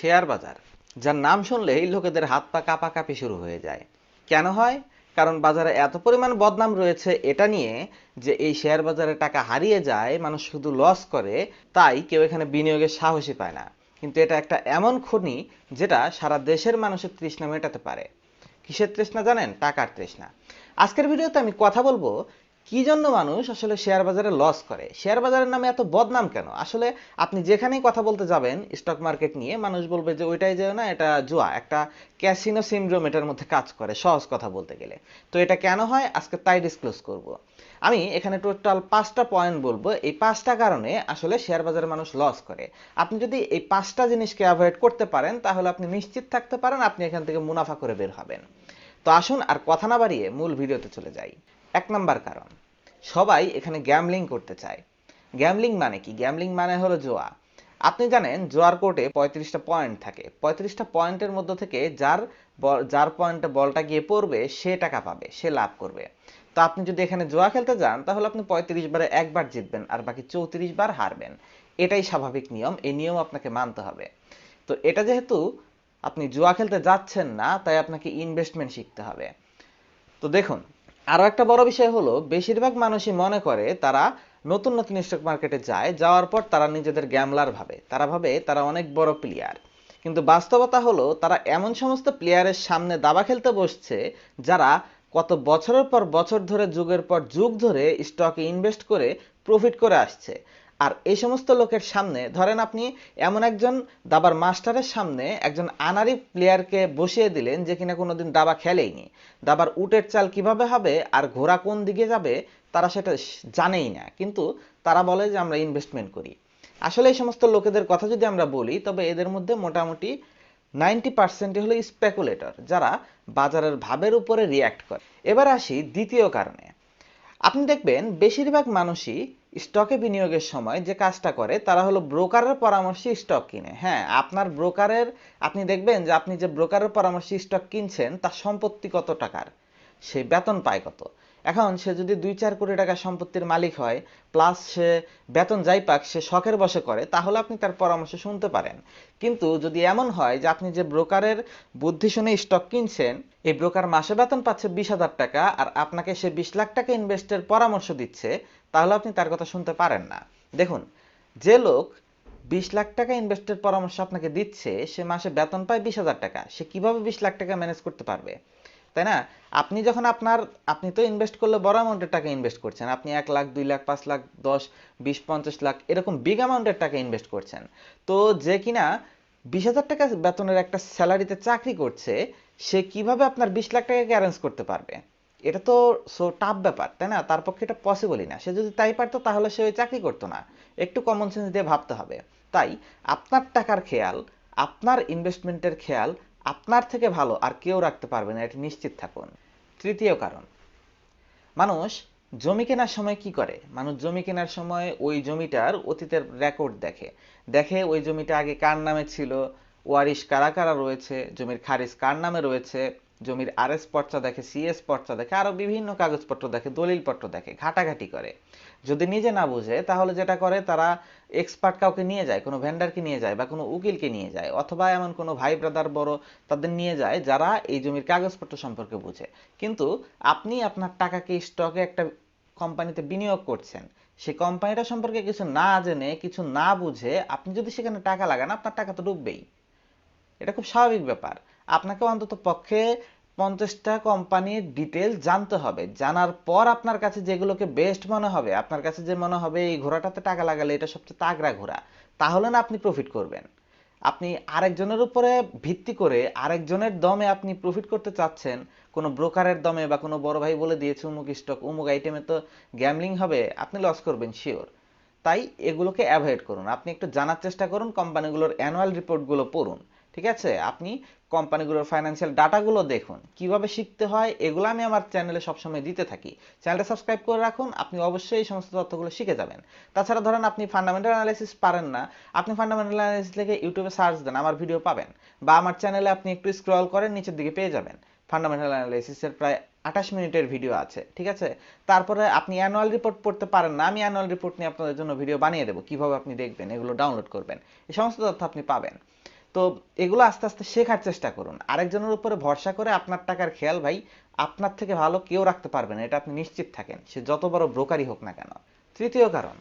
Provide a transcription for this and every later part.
Share বাজার, যার নাম শুনলেই লোকেদের হাত পা কাঁপাকাঁপি শুরু হয়ে যায়। কেন হয়? কারণ বাজারে এত পরিমাণ বদনাম রয়েছে এটা নিয়ে যে এই শেয়ার বাজারে টাকা হারিয়ে যায়, মানুষ শুধু লস করে, তাই কেউ এখানে বিনিয়োগের সাহসী পায় না। কিন্তু এটা একটা এমন খনি যেটা সারা দেশের মানুষের তৃষ্ণা মেটাতে পারে। কিসের তৃষ্ণা জানেন? টাকার তৃষ্ণা। আজকের ভিডিওতে আমি কথা বলব কি জন্য মানুষ আসলে শেয়ার বাজারে লস করে? শেয়ার বাজারের নামে এত বদনাম কেন? আসলে আপনি যেখানেই কথা বলতে যাবেন স্টক মার্কেট নিয়ে মানুষ বলবে যে ওইটাই যেও না, এটা জুয়া। একটা ক্যাসিনো সিমড্রোম এটার মধ্যে কাজ করে, সহজ কথা বলতে গেলে। তো এটা কেন হয়? আজকে তাই ডিসক্লোজ করব। আমি এখানে টোটাল পাঁচটা পয়েন্ট বলব। এই পাঁচটা কারণে আসলে শেয়ার বাজারে মানুষ লস করে। আপনি যদি এই পাঁচটা জিনিসকে অ্যাভয়েড করতে পারেন, তাহলে আপনি নিশ্চিত থাকতে পারেন আপনি এখান থেকে মুনাফা করে বের হবেন। তো আসুন আর কথা না বাড়িয়ে মূল ভিডিওতে চলে যাই। এক নাম্বার কারণ। সবাই এখানে গ্যামলিং করতে চায়। গ্যামলিং মানে কি? গ্যামলিং মানে হলো জোয়া। আপনি জানেন জোয়ার কোর্টে পঁয়ত্রিশটা পয়েন্ট থাকে। পঁয়ত্রিশটা পয়েন্টের মধ্যে থেকে যার যার পয়েন্টে বলটা গিয়ে পড়বে, সে টাকা পাবে, সে লাভ করবে। তো আপনি যদি এখানে জোয়া খেলতে যান, তাহলে আপনি পঁয়ত্রিশ বারে একবার জিতবেন আর বাকি চৌত্রিশ বার হারবেন। এটাই স্বাভাবিক নিয়ম, এই নিয়ম আপনাকে মানতে হবে। তো এটা যেহেতু আপনি জুয়া খেলতে যাচ্ছেন না, তাই আপনাকে ইনভেস্টমেন্ট শিখতে হবে। তো দেখুন আরও একটা বড় বিষয় হলো, বেশিরভাগ মানুষই মনে করে তারা নতুন নতুন স্টক মার্কেটে যায়, যাওয়ার পর তারা নিজেদের গ্যামলার ভাবে। তারা ভাবে তারা অনেক বড় প্লেয়ার কিন্তু বাস্তবতা হলো, তারা এমন সমস্ত প্লেয়ারের সামনে দাবা খেলতে বসছে, যারা কত বছরের পর বছর ধরে, যুগের পর যুগ ধরে স্টকে ইনভেস্ট করে প্রফিট করে আসছে। আর এই সমস্ত লোকের সামনে, ধরেন আপনি এমন একজন দাবার মাস্টারের সামনে একজন আনারি প্লেয়ারকে বসিয়ে দিলেন যে কিনা কোনোদিন দাবা খেলেইনি। দাবার উটের চাল কীভাবে হবে আর ঘোড়া কোন দিকে যাবে, তারা সেটা জানেই না। কিন্তু তারা বলে যে আমরা ইনভেস্টমেন্ট করি। আসলে এই সমস্ত লোকেদের কথা যদি আমরা বলি, তবে এদের মধ্যে মোটামুটি নাইনটি পার্সেন্টই হলো স্পেকুলেটর যারা বাজারের ভাবের উপরে রিয়্যাক্ট করে। এবার আসি দ্বিতীয় কারণে। আপনি দেখবেন, বেশিরভাগ মানুষই স্টকে বিনিয়োগের সময় যে কাজটা করে, তারা হলো ব্রোকারের পরামর্শে স্টক কিনে। হ্যাঁ আপনার ব্রোকারের, আপনি দেখবেন যে আপনি যে ব্রোকারের পরামর্শে স্টক কিনছেন, তার সম্পত্তি কত টাকার? সে বেতন পায় কত? এখন সে যদি দুই চার কোটি টাকা সম্পত্তির মালিক হয় প্লাস সে বেতন যাই পাক, সে শখের বসে করে, তাহলে আপনি তার পরামর্শ শুনতে পারেন। কিন্তু যদি এমন হয় যে আপনি যে ব্রোকারের বুদ্ধি শুনে স্টক কিনছেন, এই ব্রোকার মাসে বেতন পাচ্ছে বিশ হাজার টাকা আর আপনাকে সে বিশ লাখ টাকা ইনভেস্টের পরামর্শ দিচ্ছে, তাহলে আপনি তার কথা শুনতে পারেন না। দেখুন, যে লোক বিশ লাখ টাকা ইনভেস্টের পরামর্শ আপনাকে দিচ্ছে, সে মাসে বেতন পায় বিশ হাজার টাকা, সে কীভাবে বিশ লাখ টাকা ম্যানেজ করতে পারবে? তাই না? আপনি যখন আপনার, আপনি তো ইনভেস্ট করলে বড় অ্যামাউন্টের টাকা ইনভেস্ট করছেন। আপনি এক লাখ, দুই লাখ, পাঁচ লাখ, দশ, বিশ, পঞ্চাশ লাখ এরকম বিগ অ্যামাউন্টের টাকা ইনভেস্ট করছেন। তো যে কিনা বিশ হাজার টাকা বেতনের একটা স্যালারিতে চাকরি করছে, সে কীভাবে আপনার বিশ লাখ টাকাকে অ্যারেঞ্জ করতে পারবে? এটা তো সো টাফ ব্যাপার, তাই না? তার পক্ষে এটা পসিবলই না। সে যদি তাই পারতো, তাহলে সে ওই চাকরি করতো না। একটু কমন সেন্স দিয়ে ভাবতে হবে। তাই, আপনার টাকার খেয়াল, আপনার ইনভেস্টমেন্টের খেয়াল আপনার থেকে ভালো আর কেউ রাখতে পারবে না, এটা নিশ্চিত থাকুন। তৃতীয় কারণ, মানুষ জমি কেনার সময় কি করে? মানুষ জমি কেনার সময় ওই জমিটার অতীতের রেকর্ড দেখে। দেখে ওই জমিটা আগে কার নামে ছিল, ওয়ারিশ কারা কারা রয়েছে, জমির খারিজ কার নামে রয়েছে জমির আরএস পর্চা দেখে, সিএস পর্চা দেখে আরও বিভিন্ন কাগজপত্র দেখে, দলিলপত্র দেখে, ঘাটাঘাটি করে। যদি নিজে না বুঝে, তাহলে যেটা করে, তারা এক্সপার্ট কাউকে নিয়ে যায়, কোনো ভেন্ডারকে নিয়ে যায় বা কোনো উকিলকে নিয়ে যায়, অথবা এমন কোনো ভাই ব্রাদার বড় তাদের নিয়ে যায় যারা এই জমির কাগজপত্র সম্পর্কে বুঝে। কিন্তু আপনি আপনার টাকাকে, স্টকে একটা কোম্পানিতে বিনিয়োগ করছেন সেই কোম্পানিটা সম্পর্কে কিছু না জেনে, কিছু না বুঝে, আপনি যদি সেখানে টাকা লাগান, আপনার টাকা তো ডুববেই। এটা খুব স্বাভাবিক ব্যাপার। আপনাকে অন্তত পক্ষে পঞ্চাশটা কোম্পানির ডিটেল জানতে হবে। জানার পর আপনার কাছে যেগুলোকে বেস্ট মনে হবে, আপনার কাছে যে মনে হবে এই ঘোড়াটাতে টাকা লাগালে এটা সবচেয়ে তাগড়া ঘোড়া, তাহলে না আপনি প্রফিট করবেন। আপনি আরেকজনের উপরে ভিত্তি করে আরেকজনের দমে আপনি প্রফিট করতে চাচ্ছেন, কোনো ব্রোকারের দমে বা কোনো বড় ভাই বলে দিয়েছে উমুক স্টক উমুক আইটেমে তো গ্যামলিং হবে, আপনি লস করবেন শিওর তাই এগুলোকে অ্যাভয়েড করুন। আপনি একটু জানার চেষ্টা করুন, কোম্পানিগুলোর অ্যানুয়াল রিপোর্টগুলো পড়ুন। ঠিক আছে? আপনি কোম্পানিগুলোর ফাইন্যান্সিয়াল ডাটাগুলো দেখুন। কীভাবে শিখতে হয়, এগুলো আমি আমার চ্যানেলে সবসময় দিতে থাকি। চ্যানেলটা সাবস্ক্রাইব করে রাখুন, আপনি অবশ্যই এই সমস্ত তথ্যগুলো শিখে যাবেন। তাছাড়া ধরেন আপনি ফান্ডামেন্টাল অ্যানালাইসিস পারেন না, আপনি ফান্ডামেন্টাল অ্যানালাইসিস লিখে ইউটিউবে সার্চ দেন, আমার ভিডিও পাবেন। বা আমার চ্যানেলে আপনি একটু স্ক্রল করেন, নিচের দিকে পেয়ে যাবেন। ফান্ডামেন্টাল অ্যানালাইসিসের প্রায় আঠাশ মিনিটের ভিডিও আছে, ঠিক আছে? তারপরে আপনি অ্যানুয়াল রিপোর্ট পড়তে পারেন না, আমি অ্যানুয়াল রিপোর্ট নিয়ে আপনাদের জন্য ভিডিও বানিয়ে দেবো। কীভাবে আপনি দেখবেন, এগুলো ডাউনলোড করবেন, এই সমস্ত তথ্য আপনি পাবেন। তো এগুলো আস্তে আস্তে শেখার চেষ্টা করুন। আরেকজনের উপরে ভরসা করে আপনার টাকার খেয়াল ভাই, আপনার থেকে ভালো কেউ রাখতে পারবে না, এটা আপনি নিশ্চিত থাকেন। সে যত বড় ব্রোকারই হোক না কেন। তৃতীয় কারণ,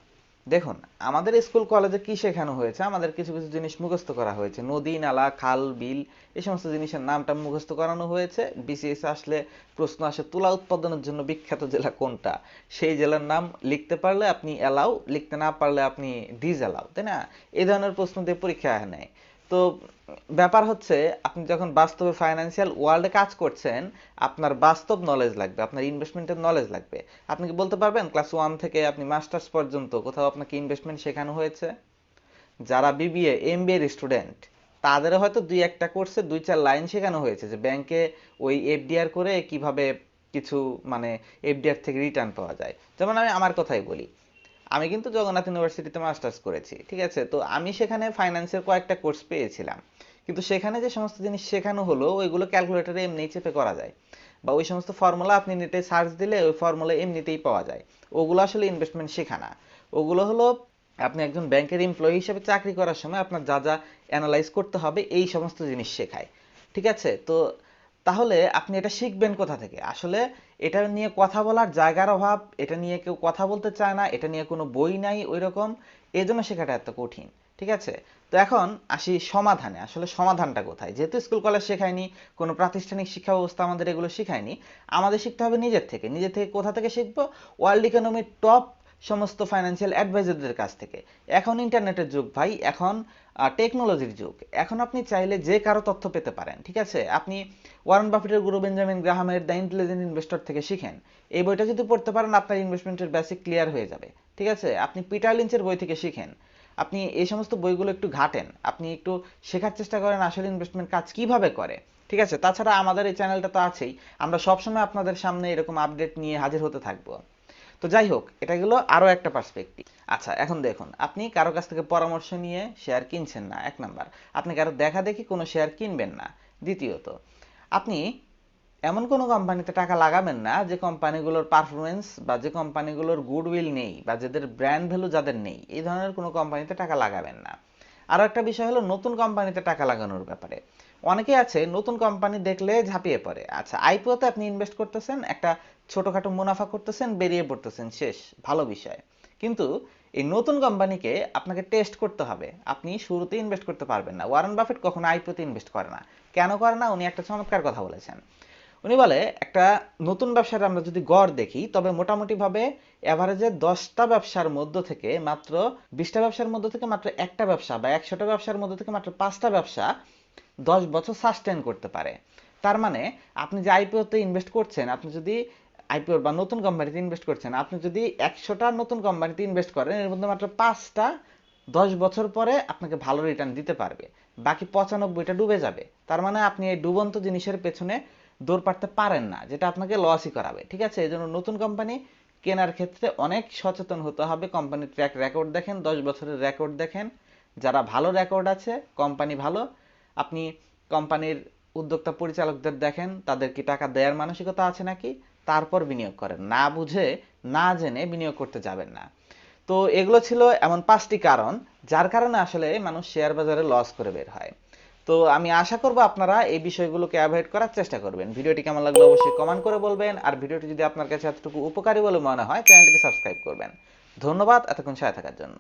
দেখুন, আমাদের স্কুল কলেজে কি শেখানো হয়েছে? আমাদের কিছু কিছু জিনিস মুখস্থ করা হয়েছে। নদী, নালা, খাল, বিল, এই সমস্ত জিনিসের নামটা মুখস্থ করানো হয়েছে। বিসিএস আসলে প্রশ্ন আসে, তুলা উৎপাদনের জন্য বিখ্যাত জেলা কোনটা? সেই জেলার নাম লিখতে পারলে আপনি অ্যালাউ লিখতে না পারলে আপনি ডিজ অ্যালাউ তাই না? এই ধরনের প্রশ্ন দিয়ে পরীক্ষা নেয়। তো ব্যাপার হচ্ছে, আপনি যখন বাস্তবে ফাইন্যান্সিয়াল ওয়ার্ল্ডে কাজ করছেন, আপনার বাস্তব নলেজ লাগবে, আপনার ইনভেস্টমেন্টের নলেজ লাগবে। আপনি কি বলতে পারবেন? ক্লাস ওয়ান থেকে আপনি মাস্টার্স পর্যন্ত কোথাও আপনাকে ইনভেস্টমেন্ট শেখানো হয়েছে? যারা বিবিএ এমবিএ এর স্টুডেন্ট তাদের হয়তো দুই একটা কোর্সে দুই চার লাইন শেখানো হয়েছে যে ব্যাংকে ওই এফডিআর করে কীভাবে কিছু মানে এফডিআর থেকে রিটার্ন পাওয়া যায়। যেমন আমি আমার কথাই বলি। আমি কিন্তু জগন্নাথ ইউনিভার্সিটিতে মাস্টার্স করেছি, ঠিক আছে? তো আমি সেখানে ফাইন্যান্সের কয়েকটা কোর্স পেয়েছিলাম। কিন্তু সেখানে যে সমস্ত জিনিস শেখানো হলো, ওইগুলো ক্যালকুলেটরে এমনি চেপে করা যায়। বা ওই সমস্ত ফর্মুলা আপনি নেটে সার্চ দিলে ওই ফর্মুলা এমনিতেই পাওয়া যায়। ওগুলো আসলে ইনভেস্টমেন্ট শেখা না ওগুলো হলো আপনি একজন ব্যাংকের এমপ্লয়ি হিসেবে চাকরি করার সময় আপনার যা যা অ্যানালাইজ করতে হবে, এই সমস্ত জিনিস শেখায়। ঠিক আছে? তো তাহলে আপনি এটা শিখবেন কোথা থেকে? আসলে এটা নিয়ে কথা বলার জায়গার অভাব, এটা নিয়ে কেউ কথা বলতে চায় না, এটা নিয়ে কোনো বই নাই ওই রকম এই জন্য শেখাটা এত কঠিন, ঠিক আছে? তো এখন আসি সমাধানে, আসলে সমাধানটা কোথায়? যেহেতু স্কুল, কলেজ শেখায়নি, কোনো প্রাতিষ্ঠানিক শিক্ষা ব্যবস্থা আমাদের এগুলো শেখায়নি, আমাদের শিখতে হবে নিজের থেকে নিজের থেকে কোথা থেকে শিখব? ওয়ার্ল্ড ইকোনমির টপ সমস্ত ফাইন্যান্সিয়াল অ্যাডভাইজারদের কাছ থেকে। এখন ইন্টারনেটের যুগ ভাই, এখন টেকনোলজির যুগ। এখন আপনি চাইলে যে কারও তথ্য পেতে পারেন, ঠিক আছে? আপনি ওয়ারেন বাফেটের গুরু বেঞ্জামিন গ্রাহামের দ্য ইন্টেলিজেন্ট ইনভেস্টর থেকে শিখেন। এই বইটা যদি পড়তে পারেন, আপনার ইনভেস্টমেন্টের বেসিক ক্লিয়ার হয়ে যাবে, ঠিক আছে? আপনি পিটার লিঞ্চের বই থেকে শিখেন। আপনি এই সমস্ত বইগুলো একটু ঘাটেন। আপনি একটু শেখার চেষ্টা করেন আসলে ইনভেস্টমেন্ট কাজ কীভাবে করে, ঠিক আছে? তাছাড়া আমাদের এই চ্যানেলটা তো আছেই। আমরা সবসময় আপনাদের সামনে এরকম আপডেট নিয়ে হাজির হতে থাকব। তো যাই হোক, এটা গেলো আরও একটা পার্সপেক্টিভ আচ্ছা এখন দেখুন, আপনি কারও কাছ থেকে পরামর্শ নিয়ে শেয়ার কিনছেন না, এক নাম্বার। আপনি কারও দেখা দেখি কোনো শেয়ার কিনবেন না। দ্বিতীয়ত, আপনি এমন কোনো কোম্পানিতে টাকা লাগাবেন না যে কোম্পানিগুলোর পারফরমেন্স বা যে কোম্পানিগুলোর গুডউইল নেই বা যাদের ব্র্যান্ড ভ্যালু যাদের নেই, এই ধরনের কোনো কোম্পানিতে টাকা লাগাবেন না। আরও একটা বিষয় হলো, নতুন কোম্পানিতে টাকা লাগানোর ব্যাপারে। অনেকে আছে, নতুন কোম্পানি দেখলে ঝাঁপিয়ে পড়ে। আচ্ছা আইপিওতে আপনি ইনভেস্ট করতেছেন, একটা ছোটখাটো মুনাফা করতেছেন, বেরিয়ে পড়তেছেন, শেষ, ভালো বিষয়। কিন্তু এই নতুন কোম্পানিকে আপনাকে টেস্ট করতে হবে। আপনি শুরুতে ইনভেস্ট করতে পারবেন না। ওয়ারেন বাফেট কখনো আইপিওতে ইনভেস্ট করে না। কেন করে না? উনি একটা চমৎকার কথা বলেছেন। উনি বলে, একটা নতুন ব্যবসার আমরা যদি গড় দেখি, তবে মোটামুটি ভাবে এভারেজে দশটা ব্যবসার মধ্য থেকে মাত্র বিশটা ব্যবসার মধ্য থেকে মাত্র একটা ব্যবসা বা একশোটা ব্যবসার মধ্য থেকে মাত্র পাঁচটা ব্যবসা দশ বছর সাস্টেন করতে পারে। তার মানে আপনি যে আইপিওতে ইনভেস্ট করছেন, আপনি যদি আইপিও বা নতুন কোম্পানিতে ইনভেস্ট করছেন, আপনি যদি একশোটা নতুন কোম্পানিতে ইনভেস্ট করেন, এর মধ্যে মাত্র পাঁচটা দশ বছর পরে আপনাকে ভালো রিটার্ন দিতে পারবে। বাকি পঁচানব্বইটা ডুবে যাবে। তার মানে আপনি এই ডুবন্ত জিনিসের পেছনে দৌড় পারতে পারেন না, যেটা আপনাকে লসই করাবে। ঠিক আছে? এই জন্য নতুন কোম্পানি কেনার ক্ষেত্রে অনেক সচেতন হতে হবে। কোম্পানির ট্র্যাক রেকর্ড দেখেন, দশ বছরের রেকর্ড দেখেন। যারা ভালো রেকর্ড আছে কোম্পানি ভালো আপনি কোম্পানির উদ্যোক্তা পরিচালকদের দেখেন, তাদের কি টাকা দেওয়ার মানসিকতা আছে নাকি? তারপর বিনিয়োগ করেন। না বুঝে, না জেনে বিনিয়োগ করতে যাবেন না। তো এগুলো ছিল এমন পাঁচটি কারণ, যার কারণে আসলে মানুষ শেয়ার বাজারে লস করে বের হয়। তো আমি আশা করব আপনারা এই বিষয়গুলোকে অ্যাভয়েড করার চেষ্টা করবেন। ভিডিওটি কেমন লাগল অবশ্যই কমেন্ট করে বলবেন। আর ভিডিওটি যদি আপনার কাছে এতটুকু উপকারী বলে মনে হয়, চ্যানেলটিকে সাবস্ক্রাইব করবেন। ধন্যবাদ এতক্ষণ সাথে থাকার জন্য।